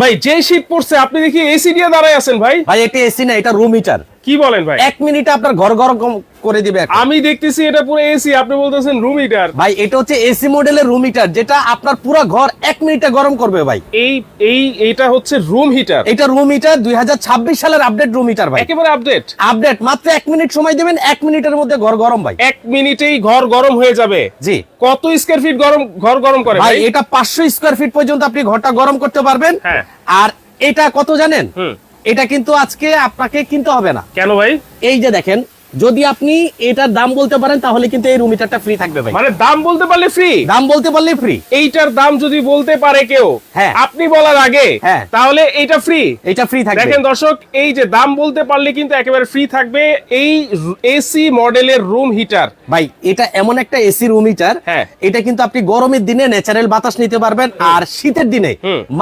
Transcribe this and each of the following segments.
ভাই, যে শীত পড়ছে, আপনি দেখি এসি নিয়ে দাঁড়ায় আছেন ভাই। ভাই, এটা এসি না, এটা রুম হিটার কি বলেন ভাই? এক মিনিটে আপনার ঘর গরম কম- করে দিবে আমি দেখতেছি এটা পুরো এসি আপনি বলতেছেন রুম হিটার ভাই এটা হচ্ছে এসি মডেলের রুম হিটার যেটা আপনার পুরো ঘর এক মিনিটে গরম করবে ভাই। এই এই এটা হচ্ছে রুম হিটার এটা রুম হিটার দুই হাজার ছাব্বিশ সালের আপডেট রুম হিটার ভাই। একেবারে আপডেট আপডেট মাত্র এক মিনিট সময় দেবেন এক মিনিটের মধ্যে ঘর গরম ভাই। এক মিনিটেই ঘর গরম হয়ে যাবে। জি। কত স্কয়ার ফিট গরম ঘর গরম করে ভাই এটা পাঁচশো স্কোয়ার ফিট পর্যন্ত আপনি ঘরটা গরম করতে পারবেন। হ্যাঁ। আর এটা কত জানেন? হুম। এটা কিন্তু আজকে আপনাকে কিনতে হবে না। কেন ভাই? এই যে দেখেন যদি আপনি এটার দাম বলতে পারেন তাহলে কিন্তু এই রুম হিটারটা ফ্রি থাকবে ভাই। মানে দাম বলতে পারলে ফ্রি দাম বলতে পারলে ফ্রি এইটার দাম যদি বলতে পারে কেউ হ্যাঁ। আপনি বলার আগে হ্যাঁ। তাহলে এইটা ফ্রি এটা ফ্রি থাকবে। দেখেন দর্শক এই যে দাম বলতে পারলে কিন্তু একেবারে ফ্রি থাকবে এই এসি মডেলের রুম হিটার ভাই এটা এমন একটা এসি রুম হিটার হ্যাঁ। এটা কিন্তু আপনি গরমের দিনে ন্যাচারাল বাতাস নিতে পারবেন আর শীতের দিনে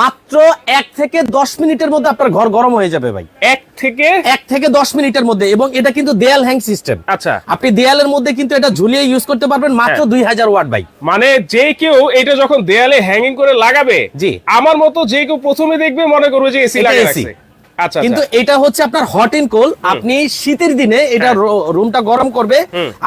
মাত্র এক থেকে দশ মিনিটের মধ্যে আপনার ঘর গরম হয়ে যাবে ভাই। এক থেকে এক থেকে দশ মিনিটের মধ্যে এবং এটা কিন্তু দেয়াল হ্যাং সিস্টেম। আচ্ছা। আপনি দেয়ালের মধ্যে কিন্তু এটা ঝুলিয়ে ইউজ করতে পারবেন মাত্র হ্যাঁ। দুই হাজার ওয়াট ভাই। মানে যে কেউ এটা যখন দেয়ালে হ্যাঙ্গিং করে লাগাবে জি। আমার মতো যে কেউ প্রথমে দেখবে মনে করবে যে এসি রাখছে। আচ্ছা কিন্তু আচ্ছা। এটা হচ্ছে আপনার হট এন্ড কোল আপনি শীতের দিনে এটা হ্যাঁ। রুমটা গরম করবে।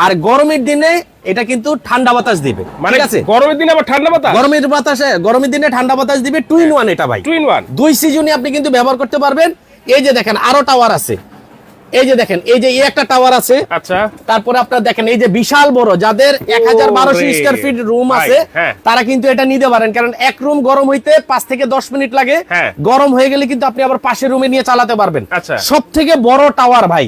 আর গরমের দিনে এটা কিন্তু ঠান্ডা বাতাস দিবে। মানে আছে? গরমের দিনে আবার ঠান্ডা বাতাস? গরমের বাতাসে গরমের দিনে ঠান্ডা বাতাস দিবে। টু ইন ওয়ান এটা ভাই। টু ইন ওয়ান দুই সিজনে আপনি কিন্তু ব্যবহার করতে পারবেন। এই যে দেখেন আরও টাওয়ার আছে। এই যে দেখেন এই যে একটা টাওয়ার আছে। আচ্ছা। তারপরে আপনার দেখেন এই যে বিশাল বড় যাদের এক হাজার বারোশো স্কোয়ার ফিট রুম আছে হ্যাঁ। তারা কিন্তু এটা নিতে পারেন কারণ এক রুম গরম হইতে পাঁচ থেকে দশ মিনিট লাগে। হ্যাঁ। গরম হয়ে গেলে কিন্তু আপনি আবার পাশের রুমে নিয়ে চালাতে পারবেন। আচ্ছা। সব থেকে বড় টাওয়ার ভাই।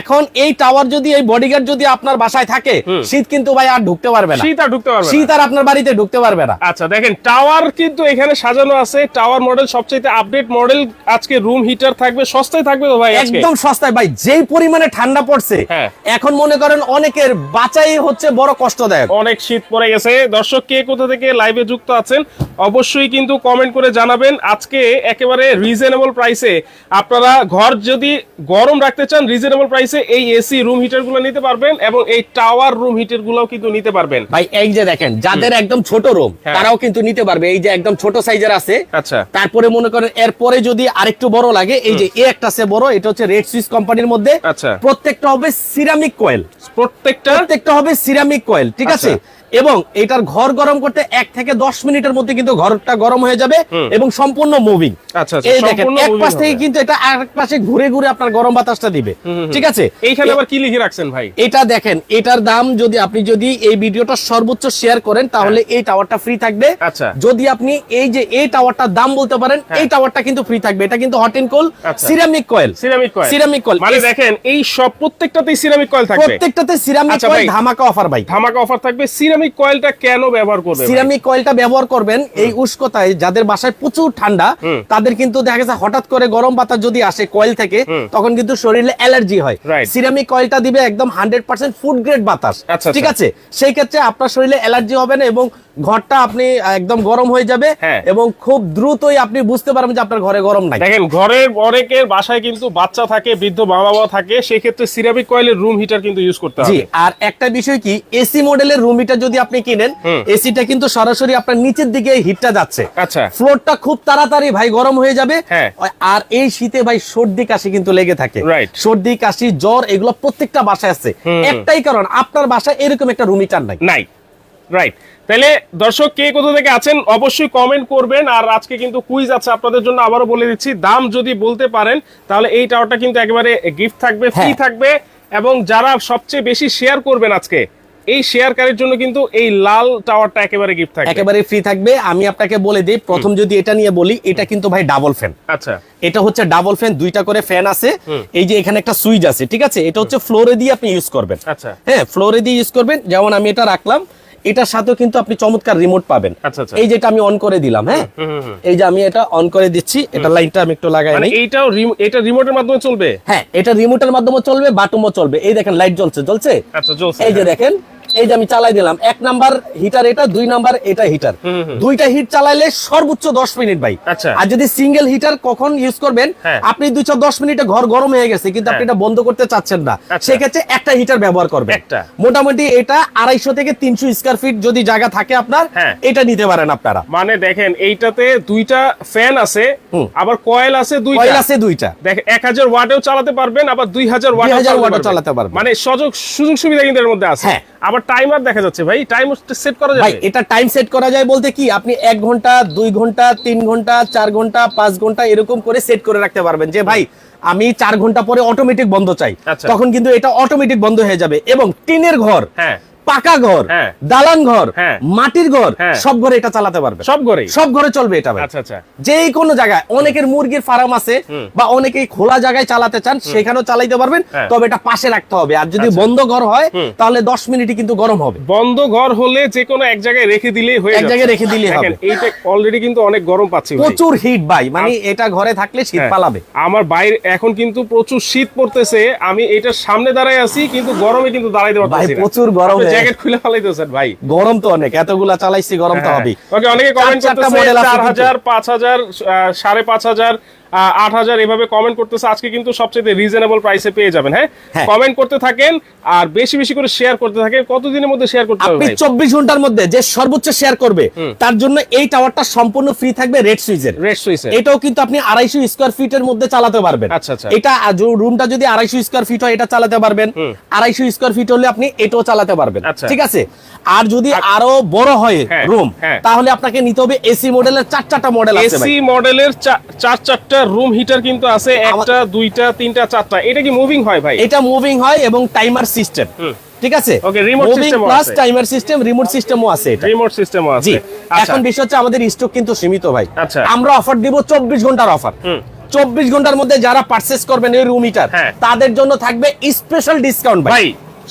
এখন এই টাওয়ার যদি এই বডিগার্ড যদি আপনার বাসায় থাকে শীত কিন্তু ভাই আর ঢুকতে পারবে না। শীত আর ঢুকতে পারবে। শীত আর আপনার বাড়িতে ঢুকতে পারবে না। আচ্ছা দেখেন টাওয়ার কিন্তু এখানে সাজানো আছে। টাওয়ার মডেল সবচেয়ে আপডেট মডেল আজকে রুম হিটার থাকবে সস্তায় থাকবে তো ভাই একদম সস্তায় ভাই যেই পরিমাণে ঠান্ডা পড়ছে হ্যাঁ। এখন মনে করেন অনেকের বাঁচাই হচ্ছে বড় কষ্টদায়ক। অনেক শীত পড়ে গেছে। দর্শক কে কোথা থেকে লাইভে যুক্ত আছেন অবশ্যই কিন্তু কমেন্ট করে জানাবেন। আজকে একেবারে রিজনেবল প্রাইসে আপনারা ঘর যদি গরম রাখতে চান রিজনেবল প্রাইসে এই এসি রুম হিটারগুলো নিতে পারবেন এবং এই টাওয়ার রুম হিটারগুলো কিন্তু নিতে পারবেন। ভাই এই যে দেখেন যাদের একদম ছোট রুম হ্যাঁ। তারাও কিন্তু নিতে পারবে। এই যে একদম ছোট সাইজের আছে আচ্ছা। তারপরে মনে করেন এরপরে যদি আরেকটু বড় লাগে এই যে এ একটা আছে বড় এটা হচ্ছে রেড সুইস কোম্পানির মধ্যে আচ্ছা। প্রত্যেকটা হবে সিরামিক কয়েল প্রত্যেকটা প্রত্যেকটা হবে সিরামিক কয়েল ঠিক আছে আচ্ছা। এবং এটার ঘর গরম করতে এক থেকে দশ মিনিটের মধ্যে কিন্তু ঘরটা গরম হয়ে যাবে এবং সম্পূর্ণ মুভিং আচ্ছা, আচ্ছা, এই দেখেন এক পাশ থেকে কিন্তু এটা আরেক পাশে ঘুরে ঘুরে আপনার গরম বাতাসটা দিবে। ঠিক আছে? এইখানে আবার কি লিখে রাখছেন ভাই? এটা দেখেন এটার দাম যদি আপনি যদি এই ভিডিওটা সর্বোচ্চ শেয়ার করেন তাহলে এই টাওয়ারটা ফ্রি থাকবে। আচ্ছা। যদি আপনি এই যে এই টাওয়ারটার দাম বলতে পারেন এই টাওয়ারটা কিন্তু ফ্রি থাকবে। এটা কিন্তু hot and cold. Ceramic coil ceramic coil ceramic coil মানে দেখেন এই সব প্রত্যেকটাতেই সিরামিক কয়েল থাকবে। প্রত্যেকটাতে সিরামিক কয়েল ধামাকা অফার ভাই। ধামাকা অফার থাকবে। সিরামিক কয়েলটা কেন ব্যবহার করবেন সিরামিক কয়েলটা ব্যবহার করবেন এই উষ্কতায় যাদের বাসায় প্রচুর ঠান্ডা তাদের কিন্তু দেখা গেছে হঠাৎ করে গরম বাতাস যদি আসে কয়েল থেকে তখন কিন্তু শরীরে অ্যালার্জি হয়। সিরামিক কয়েলটা দিবে একদম হান্ড্রেড পার্সেন্ট ফুড গ্রেড বাতাস। আচ্ছা, ঠিক আছে? সেই ক্ষেত্রে আপনার শরীরে অ্যালার্জি হবে না এবং ঘরটা আপনি একদম গরম হয়ে যাবে হ্যাঁ। এবং খুব দ্রুতই আপনি বুঝতে পারবেন যে আপনার ঘরে গরম নাই। দেখেন ঘরের অনেকের বাসায় কিন্তু বাচ্চা থাকে বৃদ্ধ মা বাবা থাকে সেক্ষেত্রে সিরামিক কয়েলের রুম হিটার কিন্তু ইউজ করতে হবে। আর একটা বিষয় কি এসি মডেলের রুম হিটার যদি আপনি কিনেন এসিটা কিন্তু সরাসরি আপনার নিচের দিকে হিটটা যাচ্ছে। আচ্ছা। ফ্লোরটা খুব তাড়াতাড়ি ভাই গরম হয়ে যাবে। হ্যাঁ। আর এই শীতে ভাই সর্দি কাশি কিন্তু লেগে থাকে. সর্দি কাশি জ্বর এগুলো প্রত্যেকটা বাসায় আছে। একটাই কারণ আপনার বাসায় এরকম একটা রুম হিটার নাই। নাই। রাইট তাহলে দর্শক কে কোথা থেকে আছেন অবশ্যই কমেন্ট করবেন। আর আজকে কিন্তু কুইজ আছে আপনাদের জন্য আবারও বলে দিচ্ছি দাম যদি বলতে পারেন তাহলে এই টাওয়ারটা কিন্তু একেবারে গিফট থাকবে ফ্রি হ্যাঁ। থাকবে এবং যারা সবচেয়ে বেশি শেয়ার করবেন আজকে এই শেয়ারকারীর জন্য কিন্তু এই লাল টাওয়ারটা একেবারে গিফট থাকবে। একেবারে ফ্রি থাকবে। আমি আপনাকে বলে দিই প্রথম যদি এটা নিয়ে বলি এটা কিন্তু ভাই ডাবল ফ্যান আচ্ছা। এটা হচ্ছে ডাবল ফ্যান দুইটা করে ফ্যান আছে। এই যে এখানে একটা সুইচ আছে ঠিক আছে? এটা হচ্ছে ফ্লোরে দিয়ে আপনি ইউজ করবেন। আচ্ছা। হ্যাঁ ফ্লোরে দিয়ে ইউজ করবেন। যেমন আমি এটা রাখলাম এটার সাথেও কিন্তু আপনি চমৎকার রিমোট পাবেন। আচ্ছা, আচ্ছা। এই যেটা আমি অন করে দিলাম হ্যাঁ? এই যে আমি এটা অন করে দিচ্ছি এটা লাইনটা আমি একটু লাগাই নাই। এটাও এইটাও রিম- এটা রিমোটের মাধ্যমে চলবে? হ্যাঁ এটা রিমোটের মাধ্যমে চলবে বাটুমও চলবে। এই দেখেন লাইট জ্বলছে জ্বলছে? আচ্ছা চলছে এই যে দেখেন এই যে আমি চালাই দিলাম এক নাম্বার হিটার এটা দুই নাম্বার এটা হিটার। দুইটা হিট চালাইলে সর্বোচ্চ দশ মিনিট ভাই আচ্ছা। আর যদি সিঙ্গেল হিটার কখন ইউজ করবেন হ্যাঁ। আপনি দুইশো দশ মিনিটে ঘর গরম হয়ে গেছে কিন্তু আপনি হ্যাঁ। এটা বন্ধ করতে চাচ্ছেন না আচ্ছা। সেক্ষেত্রে একটা হিটার ব্যবহার করবেন মোটামুটি এটা আড়াইশো থেকে তিনশো স্কোয়ার ফিট যদি জায়গা থাকে আপনার হ্যাঁ। এটা নিতে পারেন আপনারা মানে দেখেন এইটাতে দুইটা ফ্যান আছে। আবার কয়েল আছে দুই কয়েল আছে দুইটা দেখেন এক হাজার ওয়াটেও চালাতে পারবেন আবার দুই হাজার 2000 ওয়াটেও চালাতে পারবেন। মানে সুযোগ সুযোগ সুবিধা কিন্তু এর মধ্যে আছে হ্যাঁ। আবার টাইমার দেখা যাচ্ছে ভাই। টাইম সেট করা ভাই এটা টাইম সেট করা যায় বলতে কি আপনি এক ঘণ্টা দুই ঘণ্টা তিন ঘণ্টা চার ঘণ্টা পাঁচ ঘণ্টা এরকম করে সেট করে রাখতে পারবেন যে ভাই আমি চার ঘণ্টা পরে অটোমেটিক বন্ধ চাই। আচ্ছা। তখন কিন্তু এটা অটোমেটিক বন্ধ হয়ে যাবে। এবং টিনের ঘর হ্যাঁ। পাকা ঘর হ্যাঁ। দালান ঘর হ্যাঁ। মাটির ঘর হ্যাঁ। সব ঘরে এটা চালাতে পারবে সব ঘরেই সব ঘরে চলবে এটা আচ্ছা আচ্ছা যে কোনো জায়গায় অনেকের মুরগির ফার্ম আছে বা অনেকেই খোলা জায়গায় চালাতে চান সেখানেও চালাইতে পারবেন হ্যাঁ। তবে এটা পাশে রাখতে হবে আর যদি বন্ধ ঘর হয় তাহলে দশ মিনিটই কিন্তু গরম হবে বন্ধ ঘর হলে যে কোনো এক জায়গায় রেখে দিলেই হয়ে এক জায়গায় রেখে দিলেই হবে। এইটা অলরেডি কিন্তু অনেক গরম পাচ্ছি। প্রচুর হিট ভাই মানে এটা ঘরে থাকলে শীত হ্যাঁ। পালাবে আমার বাইরে এখন কিন্তু প্রচুর শীত পড়তেছে আমি এটার সামনে দাঁড়ায় আছি কিন্তু গরমে কিন্তু দাঁড়াইতে পারতেছি প্রচুর গরমে জ্যাকেট খুলে ফেলাইতেছেন ভাই। গরম তো অনেক এতগুলা চালাইছি গরম তো হ্যাঁ। হবে ওকে অনেকে কমেন্ট করতেছে 4000 5000 5500 আট হাজার এভাবে কমেন্ট করতেছে আজকে কিন্তু সবচেয়ে রিজনেবল প্রাইসে পেয়ে যাবেন হ্যাঁ? হ্যাঁ। কমেন্ট করতে থাকেন আর বেশি বেশি করে শেয়ার করতে থাকেন। কতদিনের মধ্যে শেয়ার করতে হবে চব্বিশ ঘণ্টার মধ্যে যে সর্বোচ্চ শেয়ার করবে তার জন্য এই টাওয়ারটা সম্পূর্ণ ফ্রি থাকবে রেড সুইচের রেড সুইচে এটাও কিন্তু আপনি আড়াইশো স্কোয়ার ফিটের মধ্যে চালাতে পারবেন। আচ্ছা, আচ্ছা। এটা রুমটা যদি আড়াইশো স্কোয়ার ফিট হয় এটা চালাতে পারবেন। আড়াইশো স্কোয়ার ফিট হলে আপনি এটাও চালাতে পারবেন। আচ্ছা। ঠিক আছে? আর যদি আরও বড় হয় হ্যাঁ, রুম হ্যাঁ। তাহলে আপনাকে নিতে হবে এসি মডেলের চার চারটা মডেল এসি মডেলের চার চারটা রুম হিটার কিন্তু আছে একটা দুইটা তিনটা চারটা। এটা কি মুভিং হয় ভাই? এটা মুভিং হয় এবং টাইমার সিস্টেম ঠিক আছে? Okay, remote system ও প্লাস টাইমার সিস্টেম রিমোট সিস্টেমও আছে এটা। রিমোট সিস্টেমও আছে। আচ্ছা। এখন বিষয় হচ্ছে আমাদের স্টক কিন্তু সীমিত ভাই। আচ্ছা। আমরা অফার দিব চব্বিশ ঘণ্টার অফার চব্বিশ ঘণ্টার মধ্যে যারা পার্চেস করবেন এই রুম হিটার হ্যাঁ। তাদের জন্য থাকবে স্পেশাল ডিসকাউন্ট ভাই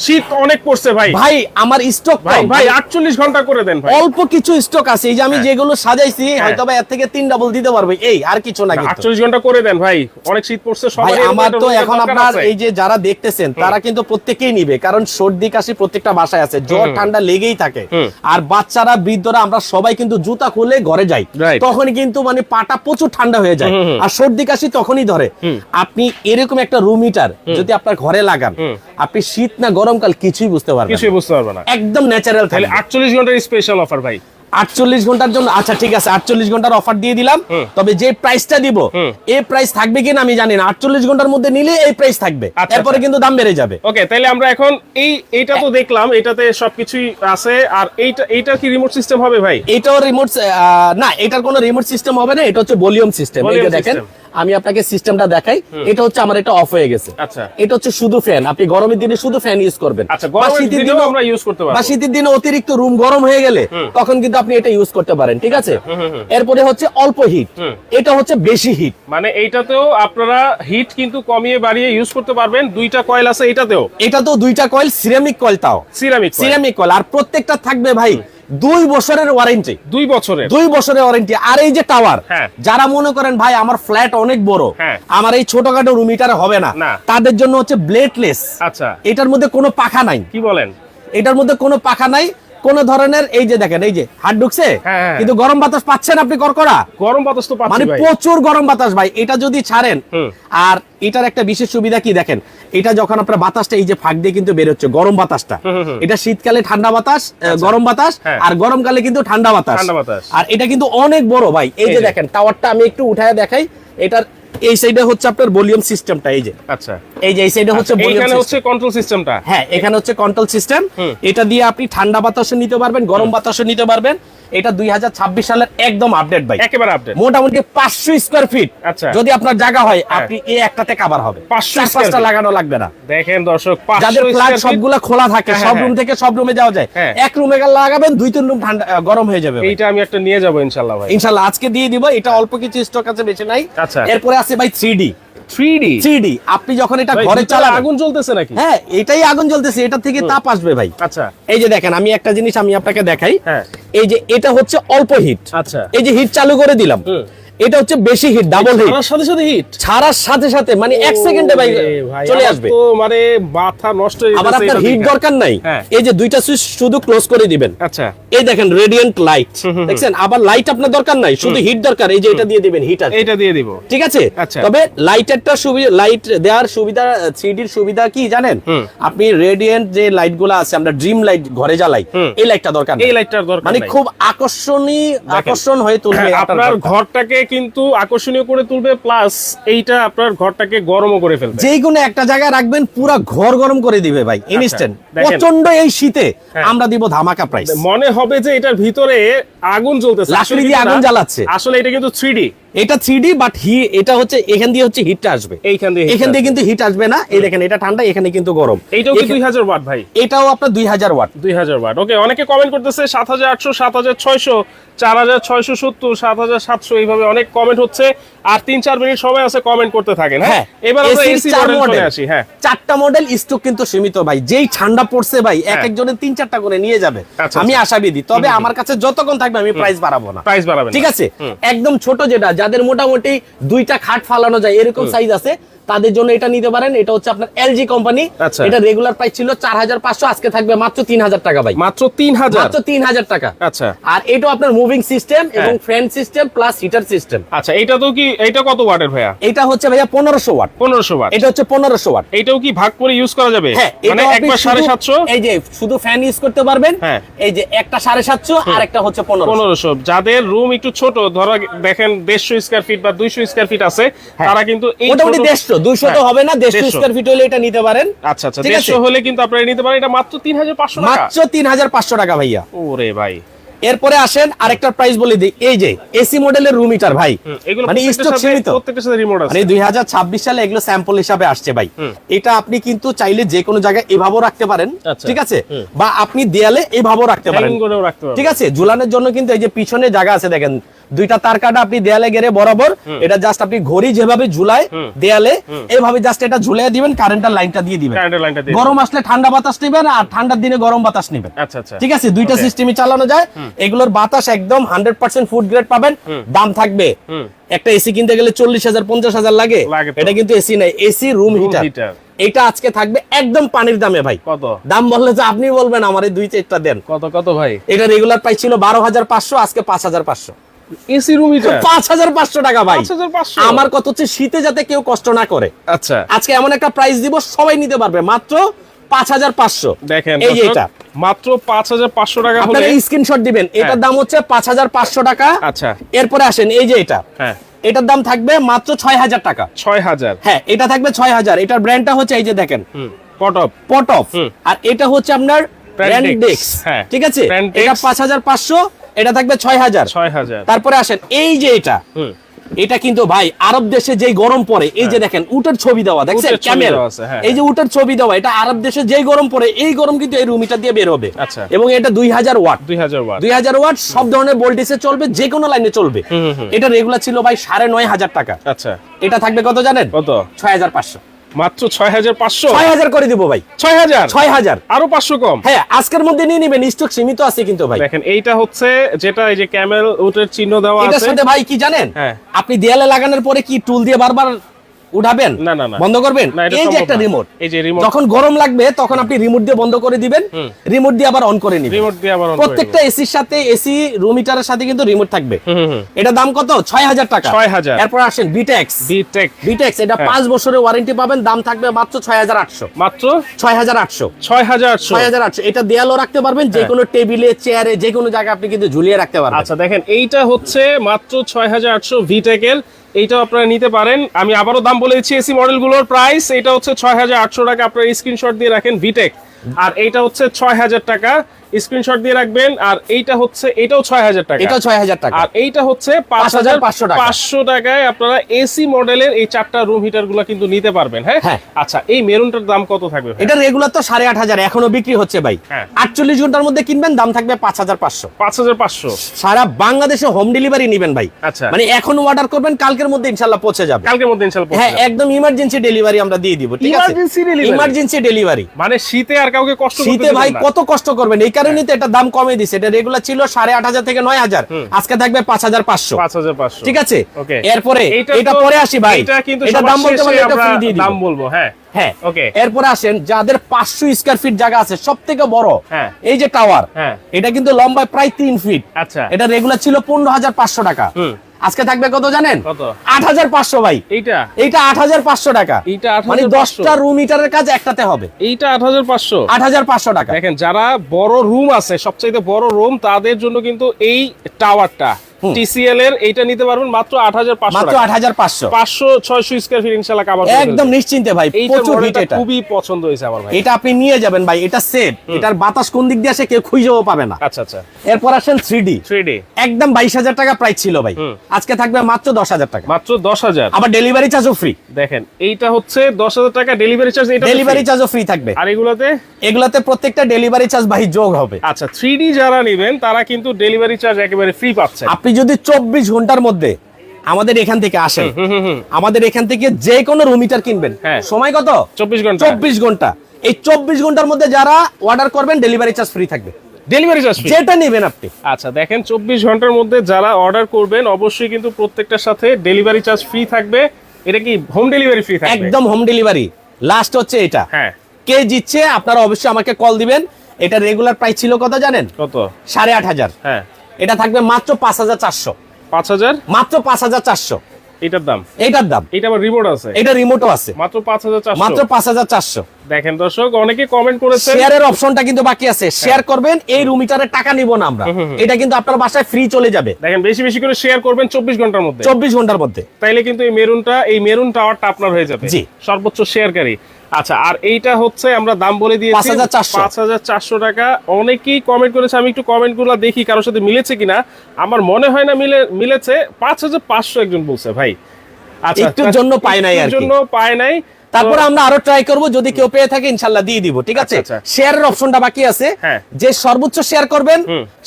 শীত অনেক পড়ছে ভাই। ভাই আমার স্টক ভাই ভাই আটচল্লিশ ঘণ্টা করে দেন ভাই। অল্প কিছু স্টক আছে এই যে আমি যেগুলো সাজাইছি হয়তো বা এর থেকে তিন ডাবল দিতে পারব। এই আর কিছু না কিন্তু। আটচল্লিশ ঘণ্টা করে দেন ভাই। অনেক শীত পড়ছে সবাই আমার তো এখন আপনার এই যে যারা দেখতেছেন তারা কিন্তু প্রত্যেকেই নিবে কারণ সর্দি কাশি প্রত্যেকটা বাসায় আছে জ্বর ঠান্ডা লেগেই থাকে। আর বাচ্চারা বৃদ্ধরা আমরা সবাই কিন্তু জুতা খুলে ঘরে যাই. তখন কিন্তু মানে পাটা প্রচুর ঠান্ডা হয়ে যায়। আর সর্দি কাশি তখনই ধরে। আপনি এরকম একটা রুম হিটার যদি আপনার ঘরে লাগান আপনি শীত না গরমকাল কিছুই বুঝতে পারবেন কিছুই বুঝতে পারবে না। একদম ন্যাচারাল তাহলে থাকবে আটচল্লিশ ঘণ্টার স্পেশাল অফার ভাই। আটচল্লিশ ঘণ্টার জন্য আচ্ছা ঠিক আছে আটচল্লিশ ঘণ্টার অফার দিয়ে দিলাম। তবে যে প্রাইসটা দিব এই প্রাইস থাকবে কিনা আমি জানি না। আটচল্লিশ ঘণ্টার মধ্যে নিলে এই প্রাইস থাকবে। আচ্ছা, এরপরে আচ্ছা। কিন্তু দাম বেড়ে যাবে। ওকে তাহলে আমরা এখন এই এইটা তো দেখলাম এটাতে সবকিছুই আছে। আর এইটা এইটা কি রিমোট সিস্টেম হবে ভাই? এটাও রিমোট না এটার কোনো রিমোট সিস্টেম হবে না এটা হচ্ছে ভলিউম সিস্টেম এই যে দেখেন। আমি আপনাকে সিস্টেমটা দেখাই। এটা হচ্ছে আমার এটা অফ হয়ে গেছে। আচ্ছা। এটা হচ্ছে শুধু ফ্যান আপনি গরমের দিনে শুধু ফ্যান ইউজ করবেন। আচ্ছা শীতের দিনেও দিনেও- আমরা ইউজ করতে পারব। বা শীতের দিনে অতিরিক্ত রুম গরম হয়ে গেলে তখন কিন্তু আপনি এটা ইউজ করতে পারেন ঠিক আছে? এরপরে হচ্ছে অল্প হিট এটা হচ্ছে বেশি হিট মানে এইটাতেও আপনারা হিট কিন্তু কমিয়ে বাড়িয়ে ইউজ করতে পারবেন। দুইটা কয়েল আছে এটাতেও। এটা তো দুইটা কয়েল সিরামিক কয়েল তাও। সিরামিক সিরামিক কয়েল আর প্রত্যেকটা থাকবে ভাই দুই বছরের ওয়ারেন্টি দুই বছরের। দুই বছরের ওয়ারেন্টি আর এই যে টাওয়ার হ্যাঁ। যারা মনে করেন ভাই আমার ফ্ল্যাট অনেক বড় হ্যাঁ। আমার এই ছোটখাটো রুম হিটারে হবে না। না। তাদের জন্য হচ্ছে ব্লেডলেস আচ্ছা। এটার মধ্যে কোনো পাখা নাই। কি বলেন? এটার মধ্যে কোনো পাখা নাই। কোন ধরনের এই যে দেখেন এই যে হাত ঢুকছে হ্যাঁ, হ্যাঁ। কিন্তু গরম বাতাস পাচ্ছেন আপনি করকরা গরম বাতাস তো মানে প্রচুর গরম বাতাস ভাই এটা যদি ছাড়েন আর এটার একটা বিশেষ সুবিধা কি দেখেন এটা যখন আপনার বাতাসটা এই যে ফাঁক দিয়ে কিন্তু বের হচ্ছে গরম বাতাসটা এটা শীতকালে ঠান্ডা বাতাস আহ, গরম বাতাস হ্যাঁ। আর গরমকালে কিন্তু ঠান্ডা বাতাস। আর এটা কিন্তু অনেক বড় ভাই এই যে। দেখেন টাওয়ারটা আমি একটু উঠায় দেখাই এটার এই সাইডে হচ্ছে আপনার ভলিউম সিস্টেমটা এই যে। আচ্ছা। এই যে এই সাইডে হচ্ছে ভলিউম এইখানে হচ্ছে কন্ট্রোল সিস্টেমটা হ্যাঁ এখানে হচ্ছে কন্ট্রোল সিস্টেম এটা দিয়ে আপনি ঠান্ডা বাতাসও নিতে পারবেন গরম বাতাসও নিতে পারবেন। এটা দুই সালের একদম আপডেট ভাই। একেবারে আপডেট মোটামুটি পাঁচশো স্কোয়ার ফিট আচ্ছা। যদি আপনার জায়গা হয় আপনি এই একটাতে কাভার হবে। 500 চার square পাঁচটা লাগানো লাগবে না। দেখেন দর্শক যাদের 500 ফ্ল্যাট square খোলা থাকে হ্যাঁ, সব হ্যাঁ, রুম থেকে সব রুমে যাওয়া যায়। হ্যাঁ। এক রুমে লাগাবেন দুই তিন রুম ঠান্ডা গরম হয়ে যাবে। এইটা আমি একটা নিয়ে যাব ইনশাল্লাহ ভাই। ইনশাল্লাহ আজকে দিয়ে দিব এটা অল্প কিছু স্টক আছে বেশি নাই। আচ্ছা। এরপরে আছে ভাই থ্রি ডি 3D আপনি যখন এটা ঘরে চালান আগুন জ্বলতেছে নাকি? হ্যাঁ এটাই আগুন জ্বলতেছে এটা থেকে তাপ আসবে ভাই। আচ্ছা। এই যে দেখেন আমি একটা জিনিস আমি আপনাকে দেখাই। হ্যাঁ। এই যে এটা হচ্ছে অল্প হিট আচ্ছা। এই যে হিট চালু করে দিলাম। এটা হচ্ছে বেশি হিট ডাবল হিট ছাড়ার সাথে সাথে হিট ছাড়ার সাথে সাথে মানে এক সেকেন্ডে ভাই চলে আসবে। তো মানে মাথা নষ্ট হয়ে আবার আপনার হিট দরকার নাই। হ্যাঁ। এই যে দুইটা সুইচ শুধু ক্লোজ করে দিবেন। আচ্ছা। এই দেখেন রেডিয়েন্ট লাইট দেখছেন? আবার লাইট আপনার দরকার নাই। শুধু হিট দরকার। এই যে এটা দিয়ে দিবেন হিটার এইটা দিয়ে দিব। ঠিক আছে? আচ্ছা। তবে লাইটেরটা সুবিধা লাইট দেওয়ার সুবিধা থ্রিডির সুবিধা কি জানেন? আপনি রেডিয়েন্ট যে লাইটগুলো আছে আমরা ড্রিম লাইট ঘরে জ্বালাই এই লাইটটা দরকার নেই। এই লাইটটার দরকার মানে খুব আকর্ষণীয় আকর্ষণ হয়ে তুলবে হ্যাঁ, আপনার আপনার ঘরটা। ঘরটাকে কিন্তু আকর্ষণীয় করে তুলবে প্লাস এইটা আপনার ঘরটাকে গরমও করে ফেলবে যেই কোনো একটা জায়গায় রাখবেন পুরো ঘর গরম করে দিবে ভাই ইনস্ট্যান্ট আচ্ছা, প্রচণ্ড এই শীতে হ্যাঁ। আমরা দিব ধামাকা প্রাইস মনে হবে যে এটার ভিতরে আগুন জ্বলতেছে আসলে আগুন। জ্বালাচ্ছে। আসলে এটা কিন্তু থ্রি এটা থ্রি বাট হি এটা হচ্ছে এখান দিয়ে হচ্ছে হিটটা আসবে। এইখান দিয়ে এখান দিয়ে কিন্তু হিট আসবে না। এই দেখেন এটা ঠান্ডা এখানে কিন্তু গরম। এইটাও কি দুই হাজার ওয়াট ভাই? এটাও আপনার দুই হাজার ওয়াট। দুই হাজার ওয়াট। ওকে অনেকে কমেন্ট করতেছে সাত হাজার আটশো সাত হাজার ছয়শো চার হাজার ছয়শো সত্তর সাত হাজার সাতশো এইভাবে অনেক কমেন্ট হচ্ছে। আর তিন চার মিনিট সময় আছে কমেন্ট করতে থাকেন হ্যাঁ? এবার আমরা এসি মডেল আসি হ্যাঁ। চারটা মডেল স্টক কিন্তু সীমিত ভাই। যেই ঠান্ডা পড়ছে ভাই এক হ্যাঁ। একজনের তিন চারটা করে নিয়ে যাবে। আচ্ছা, আমি আচ্ছা। আশাবাদী তবে আমার কাছে যতক্ষণ থাকবে আমি প্রাইস বাড়াবো না। প্রাইস বাড়াবেন ঠিক আছে? একদম ছোট যেটা যাদের মোটামুটি দুইটা খাট ফালানো যায় এরকম সাইজ আছে তাদের জন্য এটা নিতে পারেন। এটা হচ্ছে আপনার এলজি কোম্পানি আচ্ছা। এটা রেগুলার প্রাইস ছিল চার হাজার পাঁচশো আজকে থাকবে মাত্র তিন হাজার টাকা ভাই। মাত্র তিন হাজার? মাত্র তিন হাজার টাকা। আচ্ছা। আর এটা আপনার মুভিং সিস্টেম এবং fan system plus heater system আচ্ছা এটা তো কি এটা কত ওয়াটের ভাইয়া? এটা হচ্ছে ভাইয়া পনেরোশো ওয়াট। পনেরোশো ওয়াট। এটা হচ্ছে পনেরোশো ওয়াট। এটাও কি ভাগ করে ইউজ করা যাবে? হ্যাঁ মানে একবার সাড়ে সাতশো? এই যে শুধু ফ্যান ইউজ করতে পারবেন। হ্যাঁ। এই যে একটা সাড়ে সাতশো আর একটা হচ্ছে পনেরো পনেরোশো। যাদের রুম একটু ছোট ধরো দেখেন দেড়শো স্কোয়ার ফিট বা দুইশো স্কোয়ার ফিট আছে তারা কিন্তু এই হ্যাঁ। মোটামুটি দেড়শো দুইশো তো হ্যাঁ, হবে না 150 স্কোয়ার ফিট হলে এটা নিতে পারেন। আচ্ছা আচ্ছা ঠিক আছে? দেড়শো হলে কিন্তু আপনারা নিতে পারেন এটা মাত্র টাকা। মাত্র তিন হাজার পাঁচশো টাকা ভাইয়া। ওরে ভাই। এরপরে আসেন আরেকটা প্রাইস বলে দিই। এই যে এসি মডেলের রুম হিটার ভাই। মানে স্টক সীমিত। প্রত্যেকটার সাথে রিমোট আছে। মানে দুই হাজার ছাব্বিশ সালে এগুলো স্যাম্পল হিসাবে আসছে ভাই। এটা আপনি কিন্তু চাইলে যে কোনো জায়গায় এভাবেও রাখতে পারেন। আচ্ছা। ঠিক আছে? বা আপনি দেয়ালে এভাবেও রাখতে পারেন। ঠিক আছে? ঝুলানোর জন্য কিন্তু এই যে পিছনে জায়গা আছে দেখেন। দুইটা তার কাটা আপনি দেয়ালে গেড়ে বরাবর এটা জাস্ট আপনি ঘড়ি যেভাবে ঝুলায় দেয়ালে এইভাবে জাস্ট এটা ঝুলিয়ে দিবেন কারেন্টের লাইনটা দিয়ে দিবেন। কারেন্টের লাইনটা দিয়ে গরম আসলে ঠান্ডা বাতাস নেবেন আর ঠান্ডার দিনে গরম বাতাস নেবেন। আচ্ছা আচ্ছা। ঠিক আছে? দুইটা. সিস্টেমই চালানো যায়। এগুলোর বাতাস একদম হান্ড্রেড পার্সেন্ট ফুড গ্রেড পাবেন। দাম থাকবে। একটা এসি কিনতে গেলে চল্লিশ হাজার পঞ্চাশ হাজার লাগে। লাগে এটা কিন্তু এসি নাই। এসি রুম হিটার এটা আজকে থাকবে একদম পানির দামে ভাই। কত? দাম বললে যে আপনি বলবেন আমার এই দুই চারটা দেন। কত কত ভাই? এটা রেগুলার প্রাইস ছিল বারো হাজার পাঁচশো আজকে পাঁচ হাজার পাঁচশো। এসি রুম হিটার পাঁচ হাজার পাঁচশো টাকা ভাই। পাঁচ হাজার পাঁচশো। আমার কত হচ্ছে শীতে যাতে কেউ কষ্ট না করে। আচ্ছা। আজকে এমন একটা প্রাইস দিব সবাই নিতে পারবে। মাত্র পাঁচ হাজার পাঁচশো। দেখেন এই যে এটা। মাত্র পাঁচ হাজার পাঁচশো টাকা হলে আপনারা স্ক্রিনশট দিবেন। এটার দাম হচ্ছে পাঁচ হাজার পাঁচশো টাকা। আচ্ছা। এরপরে আসেন এই যে এটা। হ্যাঁ। এটার দাম থাকবে মাত্র ছয় হাজার টাকা। ছয় হাজার। হ্যাঁ এটা থাকবে ছয় হাজার। এটার ব্র্যান্ডটা হচ্ছে এই যে দেখেন। পটপ পট অফ হুম। আর এটা হচ্ছে আপনার হ্যাঁ। ঠিক আছে? এটা পাঁচ হাজার পাঁচশো। এটা থাকবে ছয় হাজার। ছয় হাজার। তারপরে আসেন এই যে এটা এটা কিন্তু ভাই আরব দেশে যেই গরম পড়ে এই যে দেখেন উটের ছবি দেওয়া দেখছেন? ক্যামেল। হ্যাঁ। এই যে উটের ছবি দেওয়া এটা আরব দেশে যেই গরম পড়ে এই গরম কিন্তু এই রুমিটা দিয়ে বের হবে। আচ্ছা। এবং এটা দুই হাজার ওয়াট। দুই হাজার ওয়াট। দুই হাজার ওয়াট সব ধরনের ভোল্টেজে চলবে যে কোনো লাইনে চলবে। এটা রেগুলার ছিল ভাই সাড়ে নয় হাজার টাকা। আচ্ছা। এটা থাকবে কত জানেন? কত? ছয় হাজার পাঁচশো। মাত্র ছয় হাজার পাঁচশো? ছয় হাজার করে দিব ভাই। ছয় হাজার? ছয় হাজার। আরও পাঁচশো কম? হ্যাঁ আজকের মধ্যে নিয়ে নিবেন স্টক সীমিত আছে কিন্তু ভাই। দেখেন এইটা হচ্ছে যেটা এই যে ক্যামেল উটের চিহ্ন দেওয়া আছে। সাথে ভাই কি জানেন? হ্যাঁ। আপনি দেয়ালে লাগানোর পরে কি টুল দিয়ে বারবার উঠাবেন? না, না। বন্ধ করবেন? এই যে একটা রিমোট এই যে রিমোট যখন গরম লাগবে তখন আপনি রিমোট দিয়ে বন্ধ করে দিবেন। রিমোট দিয়ে আবার অন করে নিবেন। রিমোট দিয়ে আবার করে প্রত্যেকটা এসির সাথে এসি রুম হিটারের সাথে কিন্তু রিমোট থাকবে। এটা দাম কত? ছয় হাজার টাকা। 6,000 এরপর আসেন বিটেক্স বিটেক বিটেক্স এটা হ্যাঁ। পাঁচ বছরের ওয়ারেন্টি পাবেন। দাম থাকবে মাত্র ছয় হাজার আটশো। মাত্র? ছয় হাজার আটশো। ছয় হাজার আটশো। ছয় হাজার আটশো। এটা দেয়ালও রাখতে পারবেন যে কোনো টেবিলে চেয়ারে যে কোনো জায়গায় আপনি কিন্তু ঝুলিয়ে রাখতে পারবেন। আচ্ছা দেখেন এইটা হচ্ছে মাত্র ছয় হাজার আটশো ভিটেকেল এইটাও আপনারা নিতে পারেন। আমি আবারও দাম বলে দিচ্ছি এসি মডেলগুলোর প্রাইস। এটা হচ্ছে ছয় হাজার আটশো টাকা। আপনারা স্ক্রিনশট দিয়ে রাখেন ভিটেক। আর এইটা হচ্ছে ছয় হাজার টাকা। স্ক্রিনশট দিয়ে রাখবেন আর এইটা হচ্ছে এটাও ছয় হাজার টাকা এটা ছয় হাজার টাকা আর এইটা হচ্ছে পাঁচ হাজার 5,500 টাকা। পাঁচশো টাকায় আপনারা এসি মডেলের এই চারটা রুম হিটারগুলো কিন্তু নিতে পারবেন হ্যাঁ হ্যাঁ। আচ্ছা এই মেরুনটার দাম কত থাকবে? এটা রেগুলার তো সাড়ে আট হাজার এখনও বিক্রি হচ্ছে ভাই হ্যাঁ। আটচল্লিশ ঘণ্টার মধ্যে কিনবেন দাম থাকবে পাঁচ হাজার পাঁচশো পাঁচ হাজার পাঁচশো সারা বাংলাদেশে হোম ডেলিভারি নিবেন ভাই আচ্ছা। মানে এখন অর্ডার করবেন কালকের মধ্যে ইনশাল্লাহ পৌঁছে যাবে কালকের মধ্যে ইনশাল্লাহ পৌঁছে হ্যাঁ একদম ইমার্জেন্সি ডেলিভারি আমরা দিয়ে দিব ঠিক আছে? ইমার্জেন্সি ডেলিভারি মানে শীতে আর কাউকে কষ্ট শীতে ভাই কত কষ্ট করবেন এই কারণেই তো এটা দাম কমে দিছে। এটা রেগুলার ছিল সাড়ে আট হাজার থেকে নয় হাজার। আজকে থাকবে পাঁচ হাজার পাঁচশো। পাঁচ হাজার পাঁচশো। ঠিক আছে? এরপরে এটা পরে আসি ভাই। এটা দাম বলতে পারলে এটা ফ্রি দিয়ে। দাম বলব হ্যাঁ। হ্যাঁ। ওকে। এরপরে আসেন যাদের পাঁচশো স্কোয়ার ফিট জায়গা আছে সব থেকে বড় হ্যাঁ। এই যে টাওয়ার হ্যাঁ। এটা কিন্তু লম্বায় প্রায় তিন ফিট আচ্ছা। এটা রেগুলার ছিল পনেরো হাজার পাঁচশো টাকা। আজকে থাকবে কত জানেন? কত? আট হাজার পাঁচশো ভাই। এইটা? এইটা আট হাজার পাঁচশো টাকা। এইটা মানে দশটা রুম মিটারের কাজ একটাতে হবে। এইটা আট হাজার পাঁচশো। আট হাজার পাঁচশো টাকা। দেখেন যারা বড় রুম আছে সবচাইতে বড় রুম তাদের জন্য কিন্তু এই টাওয়ারটা টিসিএল এর এইটা নিতে পারবেন মাত্র মাত্র স্কোয়ার ফিট একদম নিশ্চিন্তে ভাই প্রচুর হিট এটা। খুবই পছন্দ হয়েছে আমার ভাই। এটা আপনি নিয়ে যাবেন ভাই এটা সেফ এটার বাতাস কোন দিক দিয়ে আসে কেউ খুঁজেও পাবে না। আচ্ছা আচ্ছা। এরপর আসেন থ্রি ডি থ্রি ডি একদম বাইশ হাজার টাকা প্রাইস ছিল ভাই। আজকে থাকবে মাত্র দশ হাজার টাকা। মাত্র দশ হাজার। আবার ডেলিভারি চার্জও ফ্রি দেখেন এইটা হচ্ছে দশ হাজার টাকা ডেলিভারি চার্জ এটা ডেলিভারি চার্জও ফ্রি থাকবে। আর এগুলোতে? এগুলাতে প্রত্যেকটা ডেলিভারি চার্জ ভাই যোগ হবে। আচ্ছা থ্রি ডি যারা নেবেন তারা কিন্তু ডেলিভারি চার্জ একেবারে ফ্রি পাচ্ছেন। আপনি যদি চব্বিশ ঘণ্টার মধ্যে আমাদের এখান থেকে আসেন আমাদের এখান থেকে যে কোনো রুম হিটার কিনবেন। হ্যাঁ। সময় কত? চব্বিশ ঘণ্টা। চব্বিশ ঘণ্টা। এই চব্বিশ ঘণ্টার মধ্যে যারা অর্ডার করবেন ডেলিভারি চার্জ ফ্রি থাকবে। ডেলিভারি চার্জ ফ্রি যেটা নেবেন আপনি। আচ্ছা দেখেন চব্বিশ ঘণ্টার মধ্যে যারা অর্ডার করবেন অবশ্যই কিন্তু প্রত্যেকটার সাথে ডেলিভারি চার্জ ফ্রি থাকবে। এটা কি হোম ডেলিভারি ফ্রি থাকবে? একদম হোম ডেলিভারি লাস্ট হচ্ছে এটা। হ্যাঁ। কে জিতছে আপনারা অবশ্যই আমাকে কল দিবেন। এটা রেগুলার প্রাইস ছিল কত জানেন? কত? সাড়ে আট হাজার। হ্যাঁ। এটা থাকবে মাত্র পাঁচ হাজার চারশো। পাঁচ হাজার? মাত্র পাঁচ হাজার চারশো। এটার দাম? এইটার দাম। এটা আবার রিমোট আছে? এটা রিমোটও আছে। মাত্র পাঁচ হাজার চারশো? মাত্র পাঁচ হাজার চারশো। দেখেন দর্শক অনেকে কমেন্ট করেছেন শেয়ারের অপশনটা কিন্তু বাকি আছে। শেয়ার করবেন এই রুম টাকা নিব না আমরা। এটা কিন্তু আপনার বাসায় ফ্রি চলে যাবে। দেখেন বেশি বেশি করে শেয়ার করবেন চব্বিশ ঘণ্টার মধ্যে। চব্বিশ ঘণ্টার মধ্যে। তাইলে কিন্তু এই মেরুনটা এই মেরুন টাওয়ারটা আপনার হয়ে যাবে। জি। সর্বোচ্চ শেয়ারকারী আচ্ছা আর এইটা হচ্ছে আমরা দাম বলে দিয়েছি পাঁচ হাজার চারশো। টাকা। অনেকেই কমেন্ট করেছে আমি একটু কমেন্টগুলো দেখি কারোর সাথে মিলেছে কিনা। আমার মনে হয় না মিলে মিলেছে। পাঁচ হাজার পাঁচশো একজন বলছে ভাই। আচ্ছা জন্য পায় নাই জন্য পায় নাই। তারপরে আমরা আরও ট্রাই করব যদি কেউ পেয়ে থাকে ইনশাল্লাহ দিয়ে দিব ঠিক আছে? আচ্ছা, আচ্ছা। শেয়ারের অপশনটা বাকি আছে। হ্যাঁ। যে সর্বোচ্চ শেয়ার করবেন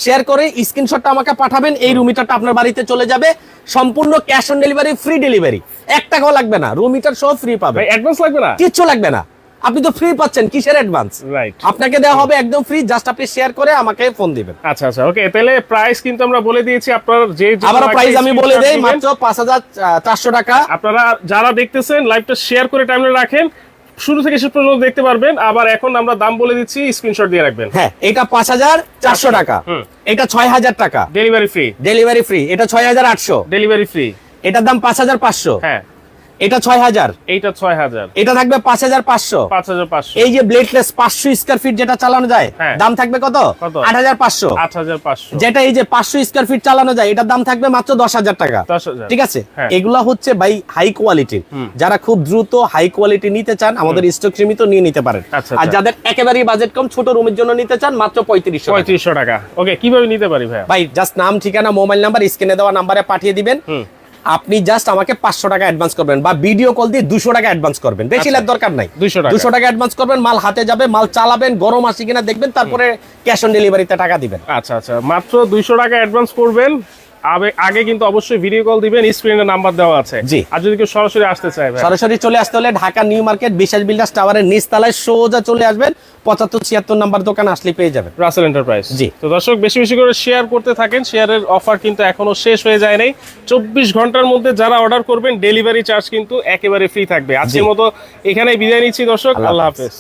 শেয়ার করে স্ক্রিনশটটা আমাকে পাঠাবেন এই রুমিটারটা আপনার বাড়িতে চলে যাবে। সম্পূর্ণ cash on delivery free delivery এক টাকাও লাগবে না রুমিটার সহ ফ্রি পাবে অ্যাডভান্স লাগবে না? কিচ্ছু লাগবে না। আপনি তো ফ্রি পাচ্ছেন কিসের অ্যাডভান্স রাইট আপনাকে দেওয়া হবে একদম ফ্রি জাস্ট আপনি শেয়ার করে আমাকে ফোন দিবেন। আচ্ছা আচ্ছা ওকে তাহলে প্রাইস কিন্তু আমরা বলে দিয়েছি আপনার যে লাগবে প্রাইস আমি বলে দেই মাত্র পাঁচ হাজার চারশো টাকা। আপনারা যারা দেখতেছেন লাইভটা শেয়ার করে টাইমে রাখেন শুরু থেকে শেষ পর্যন্ত দেখতে পারবেন আবার এখন আমরা দাম বলে দিচ্ছি স্ক্রিনশট দিয়ে রাখবেন। হ্যাঁ এটা পাঁচ হাজার চারশো টাকা। হুম। এটা ছয় হাজার টাকা। ডেলিভারি ফ্রি ডেলিভারি ফ্রি এটা ছয় হাজার আটশো। ডেলিভারি ফ্রি এটার দাম পাঁচ হাজার পাঁচশো। হ্যাঁ। এটা ছয় হাজার। এইটা ছয় হাজার। এটা থাকবে পাঁচ হাজার পাঁচশো। পাঁচ হাজার পাঁচশো। এই যে ব্লেডলেস পাঁচশো স্কোয়ার ফিট যেটা চালানো যায় হ্যাঁ। দাম থাকবে কত? আট হাজার পাঁচশো। আট হাজার পাঁচশো। যেটা এই যে পাঁচশো স্কোয়ার ফিট চালানো যায় এটার দাম থাকবে মাত্র দশ হাজার টাকা। ঠিক আছে? হ্যাঁ। এগুলা হচ্ছে ভাই হাই কোয়ালিটির যারা খুব দ্রুত হাই কোয়ালিটি নিতে চান আমাদের স্টক সীমিত নিয়ে নিতে পারেন। আচ্ছা, আর আচ্ছা। যাদের একেবারেই বাজেট কম ছোট রুমের জন্য নিতে চান মাত্র পঁয়ত্রিশশো। পঁয়ত্রিশশো টাকা। ওকে কীভাবে নিতে পারি ভাইয়া? ভাই জাস্ট নাম ঠিকানা মোবাইল নাম্বার স্ক্রিনে দেওয়া নাম্বারে পাঠিয়ে দিবেন। আপনি জাস্ট আমাকে পাঁচশো টাকা অ্যাডভান্স করবেন বা ভিডিও কল দিয়ে দুশো টাকা অ্যাডভান্স করবেন। বেশি লাভ দরকার নাই। দুশো টাকা। দুশো টাকা অ্যাডভান্স করবেন মাল হাতে যাবে মাল চালাবেন গরম আসি কিনা দেখবেন তারপরে ক্যাশ অন ডেলিভারিতে টাকা দিবেন। আচ্ছা আচ্ছা। মাত্র দুইশো টাকা অ্যাডভান্স করবেন আগে কিন্তু অবশ্যই ভিডিও কল দিবেন স্ক্রিনে নাম্বার দেওয়া আছে। জি। আর যদি কেউ সরাসরি আসতে চায় সরাসরি চলে আসতে হলে Dhaka new market Bishal builders টাওয়ারের নিচ তলায় সোজা চলে আসবেন পঁচাত্তর ছিয়াত্তর নাম্বার দোকান আসলে পেয়ে যাবেন। রাসেল এন্টারপ্রাইজ জি। তো দর্শক বেশি বেশি করে শেয়ার করতে থাকেন শেয়ারের অফার কিন্তু এখনও শেষ হয়ে যায় নাই। চব্বিশ ঘণ্টার মধ্যে যারা অর্ডার করবেন ডেলিভারি চার্জ কিন্তু একেবারে ফ্রি থাকবে। আজকের মতো এখানে বিদায় নিচ্ছি দর্শক আল্লাহ। হাফেজ।